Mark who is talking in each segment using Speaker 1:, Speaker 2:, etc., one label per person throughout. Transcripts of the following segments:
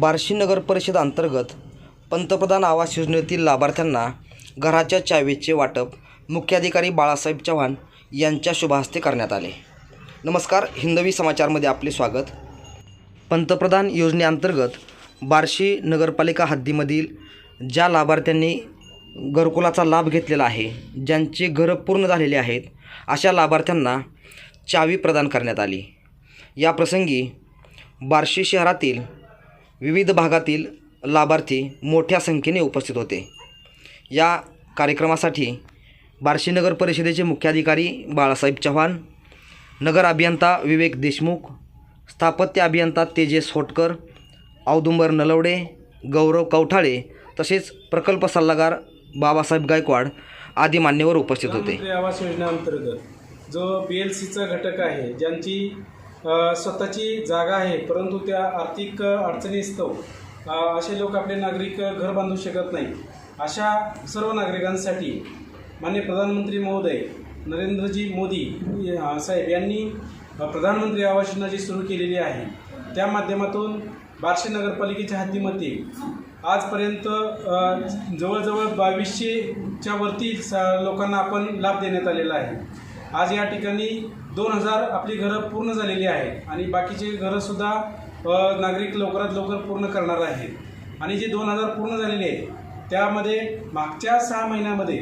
Speaker 1: बार्शी नगर परिषद अंतर्गत पंतप्रधान आवास योजनेतील लाभार्थ्यांना घराच्या चावीचे वाटप मुख्याधिकारी बाळासाहेब चव्हाण यांच्या शुभहस्ते करण्यात आले. नमस्कार हिंदवी समाचारमध्ये आपले स्वागत. पंतप्रधान योजनेअंतर्गत बार्शी नगरपालिका हद्दीमधील ज्या लाभार्थ्यांनी घरकुलाचा लाभ घेतलेला आहे ज्यांचे घरं पूर्ण झालेले आहेत अशा लाभार्थ्यांना चावी प्रदान करण्यात आली. या प्रसंगी बार्शी शहरातील विविध भागातील लाभार्थी मोठ्या संख्येने उपस्थित होते. या कार्यक्रमासाठी बार्शी नगर परिषदेचे मुख्याधिकारी बाळासाहेब चव्हाण नगर अभियंता विवेक देशमुख स्थापत्य अभियंता तेजेस होटकर औदुंबर नलवडे गौरव कवठाळे तसेच प्रकल्प सल्लागार बाबासाहेब गायकवाड आदी मान्यवर उपस्थित होते.
Speaker 2: आवास योजनेअंतर्गत जो पी एल सीचा घटक आहे ज्यांची स्वतःची जागा आहे परंतु त्या आर्थिक अडचणीस्तव असे लोक आपले नागरिक घर बांधू शकत नाही अशा सर्व नागरिकांसाठी माननीय प्रधानमंत्री महोदय नरेंद्रजी मोदी साहेब यांनी प्रधानमंत्री आवास योजना जी सुरू केलेली आहे त्या माध्यमातून बार्शी नगरपालिकेच्या हद्दीमध्ये आजपर्यंत जवळजवळ बावीसशेच्या वरती सा लोकांना आपण लाभ देण्यात आलेला आहे. आज या ठिकाणी दोन हजार आपली घरं पूर्ण झालेली आहेत. आणि बाकीचे घरंसुद्धा नागरिक लवकरात लवकर पूर्ण करणार आहेत. आणि जे दोन हजार पूर्ण झालेले आहेत त्यामध्ये मागच्या सहा महिन्यामध्ये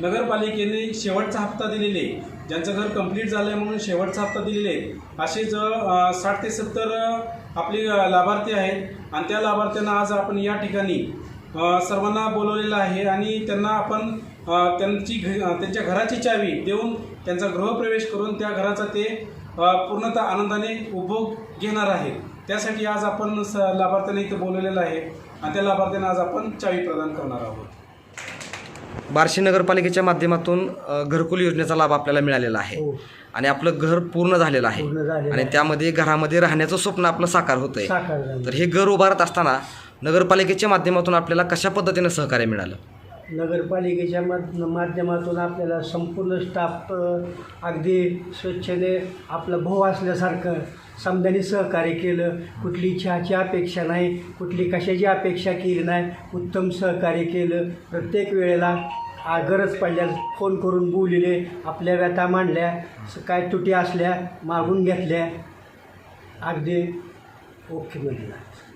Speaker 2: नगरपालिकेने शेवटचा हप्ता दिलेले ज्यांचं घर कंप्लीट झालं आहे म्हणून शेवटचा हप्ता दिलेले आहेत. असे ज साठ ते सत्तर आपले लाभार्थी आहेत. आणि त्या लाभार्थ्यांना आज आपण या ठिकाणी सर्वांना बोलवलेलं आहे. आणि त्यांना आपण त्यांची घ त्यांच्या घराची चावी देऊन त्यांचा गृहप्रवेश करून त्या घराचा ते पूर्णतः आनंदाने उपभोग घेणार आहेत त्यासाठी आज आपण स लाभार्थ्यांना इथं बोलवलेलं आहे आणि त्या लाभार्थ्यांना आज आपण चावी प्रदान करणार आहोत
Speaker 1: बार्शी नगरपालिकेच्या माध्यमातून अ, घरकुल योजनेचा लाभ आपल्याला मिळालेला आहे आणि आपलं घर पूर्ण झालेलं आहे
Speaker 3: हो. पूर्ण झालेलं
Speaker 1: आणि
Speaker 3: आहे.
Speaker 1: त्यामध्ये घरामध्ये राहण्याचं स्वप्न आपलं साकार होतं आहे
Speaker 3: साकार झालं.
Speaker 1: तर हे घर उभारत असताना नगरपालिकेच्या माध्यमातून आपल्याला कशा पद्धतीनं सहकार्य मिळालं
Speaker 3: नगरपालिकेच्या माध- माध्यमातून आपल्याला संपूर्ण स्टाफ अगदी स्वच्छने आपला भाऊ असल्यासारखं समजाने सहकार्य केलं. कुठली चहाची अपेक्षा नाही कुठली कशाची अपेक्षा केली नाही उत्तम सहकार्य केलं. प्रत्येक वेळेला आ, गरज पडल्यास फोन करून बोलिले आपल्या व्यथा मांडल्या स- काय तुटी असल्या मागून घेतल्या. अगदी ओके म्हणजे